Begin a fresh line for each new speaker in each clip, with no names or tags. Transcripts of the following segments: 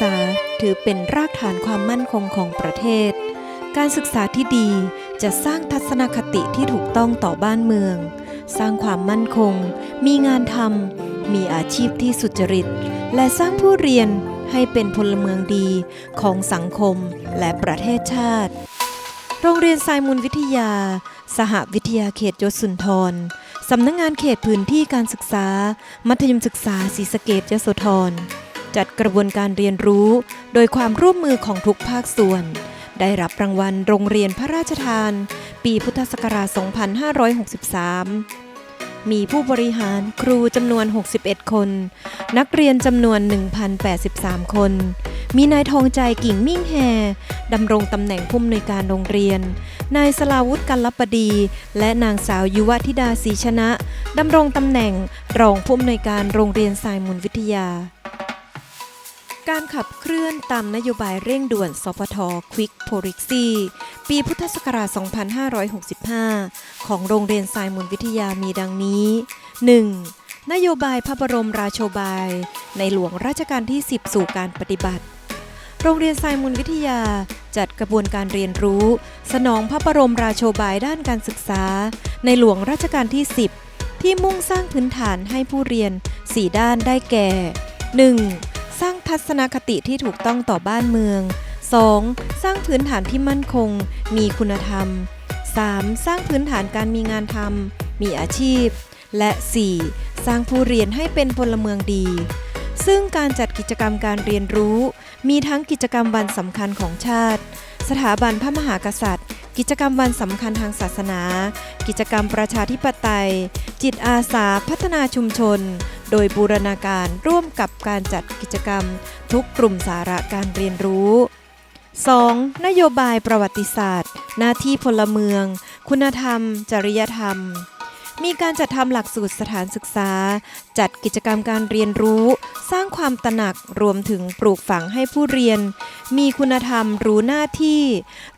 ษาถือเป็นรากฐานความมั่นคงของประเทศ การศึกษาที่ดีจะสร้างทัศนคติที่ถูกต้องต่อบ้านเมือง สร้างความมั่นคง มีงานทำ มีอาชีพที่สุจริต และสร้างผู้เรียนให้เป็นพลเมืองดีของสังคมและประเทศชาติ โรงเรียนไซมุนวิทยา สหวิทยาเขตยศสุนทร สำนักงงานเขตพื้นที่การศึกษา มัธยมศึกษาศรีสะเกดยโสธร จัดกระบวนการเรียนรู้ โดยความร่วมมือของทุกภาคส่วน ได้รับรางวัลโรงเรียนพระราชทาน ปีพุทธศักราช 2563มีผู้บริหารครูจำนวน 61 คน นักเรียนจำนวน 1,083 คน มีนายทองใจกิ่งมิ่งแฮดำรงตำแหน่งผู้อำนวยการโรงเรียน นายสลาวุฒิกัลปดี และนางสาวยุวธิดาศรีชนะดำรงตำแหน่งรองผู้อำนวยการโรงเรียนสายมุนวิทยา การขับเคลื่อนตามนโยบายเร่งด่วนสพทควิกโพริกซีปีพุทธศักราช 2565 ของโรงเรียนสายมุนวิทยามีดังนี้ 1. นโยบายพระบรมราโชบาย ในหลวงรัชกาลที่ 10 สู่การปฏิบัติ โรงเรียนไซมุนวิทยาจัดกระบวนการเรียนรู้ สนองพระบรมราโชบายด้านการศึกษา ในหลวงรัชกาลที่ 10 ที่มุ่งสร้างพื้นฐานให้ผู้เรียน 4 ด้านได้แก่ 1. ทัศนคติที่ถูกต้องต่อบ้านเมือง 2. สร้างพื้นฐานที่มั่นคง มีคุณธรรม 3. สร้างพื้นฐานการมีงานทำ มีอาชีพ และ 4. สร้างผู้เรียนให้เป็นพลเมืองดี ซึ่งการจัดกิจกรรมการเรียนรู้ มีทั้งกิจกรรมวันสำคัญของชาติ สถาบันพระมหากษัตริย์ กิจกรรมวันสำคัญทางศาสนา กิจกรรมประชาธิปไตย จิตอาสาพัฒนาชุมชน โดยบูรณาการร่วมกับการจัดกิจกรรม ทุกกลุ่มสาระการเรียนรู้ 2. นโยบายประวัติศาสตร์ หน้าที่พลเมือง คุณธรรม จริยธรรม มีการจัดทำหลักสูตรสถานศึกษา จัดกิจกรรมการเรียนรู้ สร้างความตระหนักรวมถึงปลูกฝังให้ผู้เรียน มีคุณธรรมรู้หน้าที่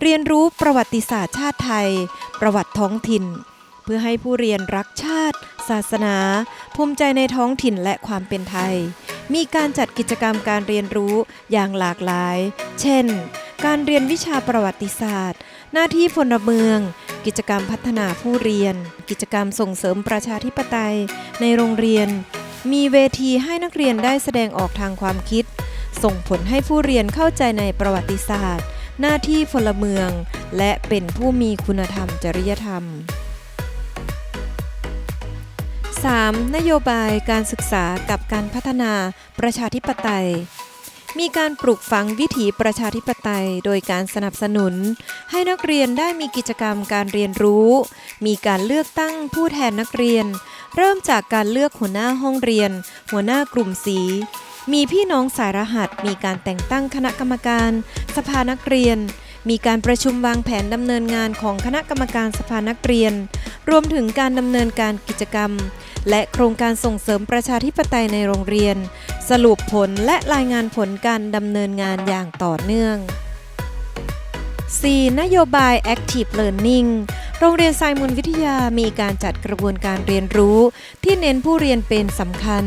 เรียนรู้ประวัติศาสตร์ชาติไทย ประวัติท้องถิ่น เพื่อให้ผู้เรียนรักชาติ ศาสนา ภูมิใจในท้องถิ่นและความเป็นไทย มีการจัดกิจกรรมการเรียนรู้อย่างหลากหลาย เช่น การเรียนวิชาประวัติศาสตร์ หน้าที่พลเมือง กิจกรรมพัฒนาผู้เรียน กิจกรรมส่งเสริมประชาธิปไตย ในโรงเรียน มีเวทีให้นักเรียนได้แสดงออกทางความคิด ส่งผลให้ผู้เรียนเข้าใจในประวัติศาสตร์ หน้าที่พลเมือง และเป็นผู้มีคุณธรรมจริยธรรม 3. นโยบายการศึกษากับการพัฒนาประชาธิปไตย มีการปลูกฝังวิถีประชาธิปไตย โดยการสนับสนุน ให้นักเรียนได้มีกิจกรรมการเรียนรู้ มีการเลือกตั้งผู้แทนนักเรียน เริ่มจากการเลือกหัวหน้าห้องเรียน หัวหน้ากลุ่มสี มีพี่น้องสายรหัส มีการแต่งตั้งคณะกรรมการ สภานักเรียน มีการประชุมวางแผนดำเนินงานของคณะกรรมการสภานักเรียน รวมถึงการดำเนินการกิจกรรม และโครงการส่งเสริมประชาธิปไตยในโรงเรียน สรุปผลและรายงานผลการดำเนินงานอย่างต่อเนื่อง 4. นโยบาย Active Learning โรงเรียนไซมุนวิทยามีการจัดกระบวนการเรียนรู้ ที่เน้นผู้เรียนเป็นสำคัญ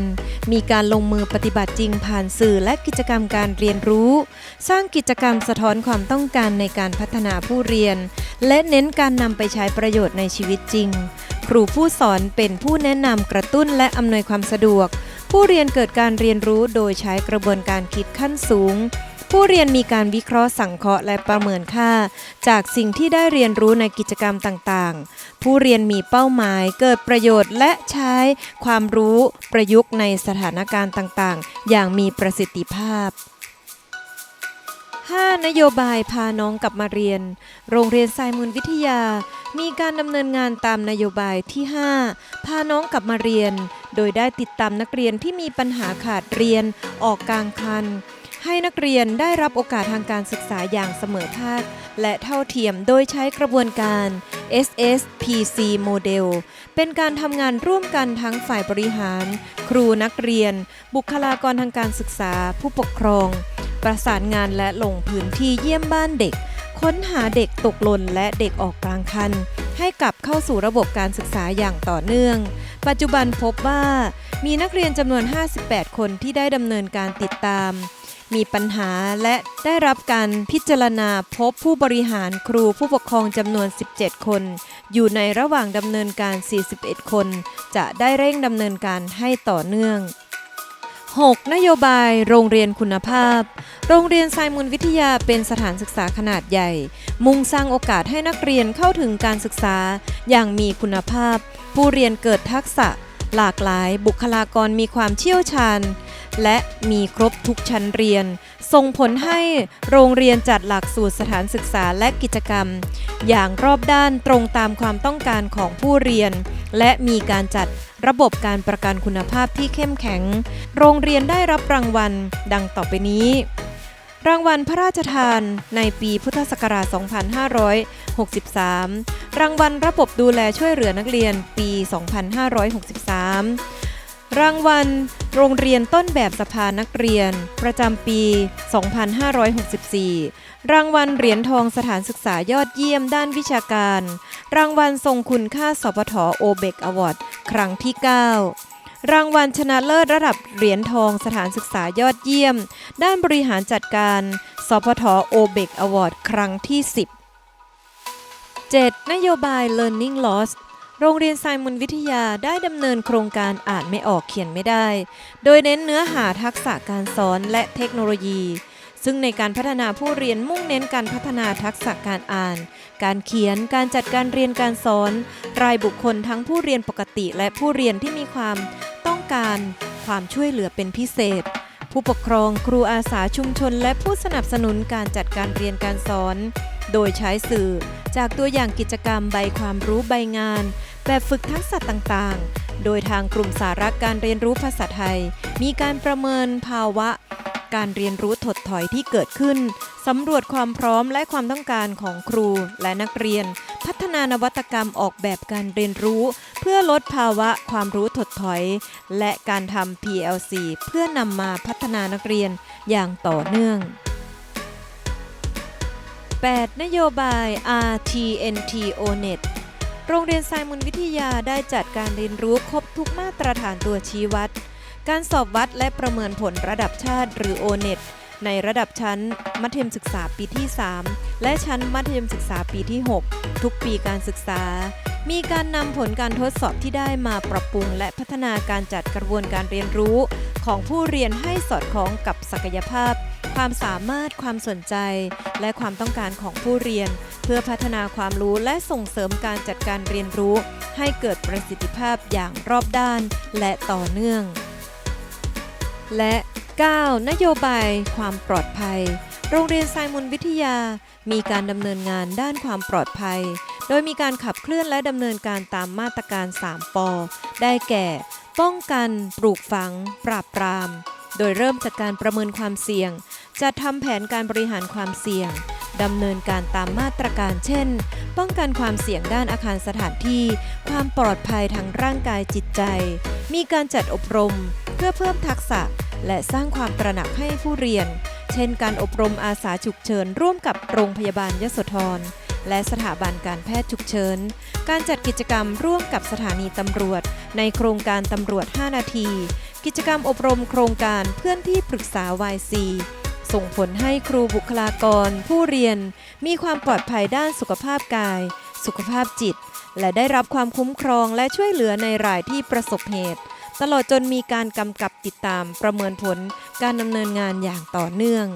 มีการลงมือปฏิบัติจริงผ่านสื่อและกิจกรรมการเรียนรู้ สร้างกิจกรรมสะท้อนความต้องการในการพัฒนาผู้เรียน และเน้นการนำไปใช้ประโยชน์ในชีวิตจริง ครูผู้สอนเป็นผู้แนะนำกระตุ้นและอำนวยความสะดวก ผู้เรียนเกิดการเรียนรู้โดยใช้กระบวนการคิดขั้นสูง ผู้เรียนมีการวิเคราะห์สังเคราะห์และประเมินค่า จากสิ่งที่ได้เรียนรู้ในกิจกรรมต่างๆ ผู้เรียนมีเป้าหมาย เกิดประโยชน์และใช้ความรู้ประยุกต์ในสถานการณ์ต่างๆ อย่างมีประสิทธิภาพ 5. นโยบายพาน้องกลับมาเรียน โรงเรียนไซมุนวิทยา มีการดำเนินงานตามนโยบายที่ 5 พาน้องกลับมาเรียน โดยได้ติดตามนักเรียนที่มีปัญหาขาดเรียนออกกลางคัน ให้นักเรียนได้รับโอกาสทางการศึกษาอย่างเสมอภาค และเท่าเทียมโดยใช้กระบวนการ SSPC โมเดลเป็นการทำงานร่วมกันทั้งฝ่ายบริหาร ครูนักเรียน บุคลากรทางการศึกษา ผู้ปกครอง ประสานงานและลงพื้นที่เยี่ยมบ้านเด็ก ค้นหาเด็กตกหล่นและเด็กออกกลางคัน ให้กลับเข้าสู่ระบบการศึกษาอย่างต่อเนื่อง ปัจจุบันพบว่า มีนักเรียนจำนวน 58 คนที่ได้ดำเนินการติดตาม มีปัญหาและได้รับการพิจารณาพบผู้บริหารครูผู้ปกครองจำนวน 17 คน อยู่ในระหว่างดำเนินการ 41 คน จะได้เร่งดำเนินการให้ต่อเนื่อง 6. นโยบายโรงเรียนคุณภาพ โรงเรียนไซมุนวิทยาเป็นสถานศึกษาขนาดใหญ่ มุ่งสร้างโอกาสให้นักเรียนเข้าถึงการศึกษาอย่างมีคุณภาพ ผู้เรียนเกิดทักษะ หลากหลายบุคลากรมีความเชี่ยวชาญ และมีครบทุกชั้นเรียน ส่งผลให้โรงเรียนจัดหลักสูตรสถานศึกษาและกิจกรรม อย่างรอบด้านตรงตามความต้องการของผู้เรียน และมีการจัดระบบการประกันคุณภาพที่เข้มแข็ง โรงเรียนได้รับรางวัล ดังต่อไปนี้ รางวัลพระราชทานในปีพุทธศักราช 2563 รางวัลระบบดูแลช่วยเหลือนักเรียนปี 2563 รางวัลโรงเรียนต้นแบบสภานักเรียน ประจำปี 2564 รางวัลเหรียญทองสถานศึกษายอดเยี่ยมด้านวิชาการ รางวัลทรงคุณค่าสปทโอเบกอวอร์ดครั้งที่ 9 รางวัลชนะเลิศระดับเหรียญทองสถานศึกษายอดเยี่ยม ด้านบริหารจัดการ สพทโอเบกอวอร์ดครั้งที่ 10 7. นโยบาย Learning Loss โรงเรียนไซมุนวิทยาได้ดำเนินโครงการอ่านไม่ออกเขียนไม่ได้ โดยเน้นเนื้อหาทักษะการสอนและเทคโนโลยี ซึ่งในการพัฒนาผู้เรียนมุ่งเน้นการพัฒนาทักษะการอ่าน การเขียน การจัดการเรียนการสอน รายบุคคลทั้งผู้เรียนปกติและผู้เรียนที่มีความต้องการความช่วยเหลือเป็นพิเศษ ผู้ปกครองครูอาสาชุมชน และผู้สนับสนุนการจัดการเรียนการสอน โดยใช้สื่อ จากตัวอย่างกิจกรรมใบความรู้ใบงาน แบบฝึกทักษะต่างๆ โดยทางกลุ่มสาระการเรียนรู้ภาษาไทย มีการประเมินภาวะ การเรียนรู้ถดถอยที่เกิดขึ้น สำรวจความพร้อมและความต้องการของครูและนักเรียน พัฒนานวัตกรรมออกแบบการเรียนรู้ เพื่อลดภาวะความรู้ถดถอย และการทำ PLC เพื่อนำมาพัฒนานักเรียนอย่างต่อเนื่อง 8. นโยบาย RTNT ONET โรงเรียนไซมุนวิทยาได้จัดการเรียนรู้ครบทุกมาตรฐานตัวชี้วัด การสอบวัดและประเมินผลระดับชาติหรือ ONET ในระดับชั้น มัธยมศึกษาปีที่ 3 และชั้นมัธยมศึกษาปีที่ 6 ทุกปีการศึกษา มีการนำผลการทดสอบที่ได้มาปรับปรุง และพัฒนาการจัดกระบวนการเรียนรู้ ของผู้เรียนให้สอดคล้องกับศักยภาพ ความสามารถความสนใจ และความต้องการของผู้เรียน เพื่อพัฒนาความรู้และส่งเสริมการจัดการเรียนรู้ ให้เกิดประสิทธิภาพอย่างรอบด้าน และต่อเนื่อง และ 9. นโยบายความปลอดภัย โรงเรียนไซมุนวิทยา มีการดำเนินงานด้านความปลอดภัย โดยมีการขับเคลื่อนและดำเนินการตามมาตรการ 3 ป ได้แก่ ป้องกัน ปลูกฝัง ปราบปราม โดยเริ่มจากการประเมินความเสี่ยงจัดทำแผนการบริหารความเสี่ยงดำเนินการตามมาตรการเช่น ป้องกันความเสี่ยงด้านอาคารสถานที่ ความปลอดภัยทางร่างกายจิตใจ มีการจัดอบรม เพื่อเพิ่มทักษะ และสร้างความตระหนักให้ผู้เรียน เช่นการอบรมอาสาฉุกเฉินร่วมกับโรงพยาบาลยโสธรและสถาบันการแพทย์ฉุกเฉิน การจัดกิจกรรมร่วมกับสถานีตำรวจ ในโครงการตำรวจ 5 นาที กิจกรรมอบรมโครงการเพื่อนที่ปรึกษา YC ส่งผลให้ครูบุคลากร ผู้เรียน มีความปลอดภัยด้านสุขภาพกาย สุขภาพจิต และได้รับความคุ้มครองและช่วยเหลือในรายที่ประสบเหตุ ตลอดจนมีการกำกับติดตามประเมินผลการดำเนินงานอย่างต่อเนื่อง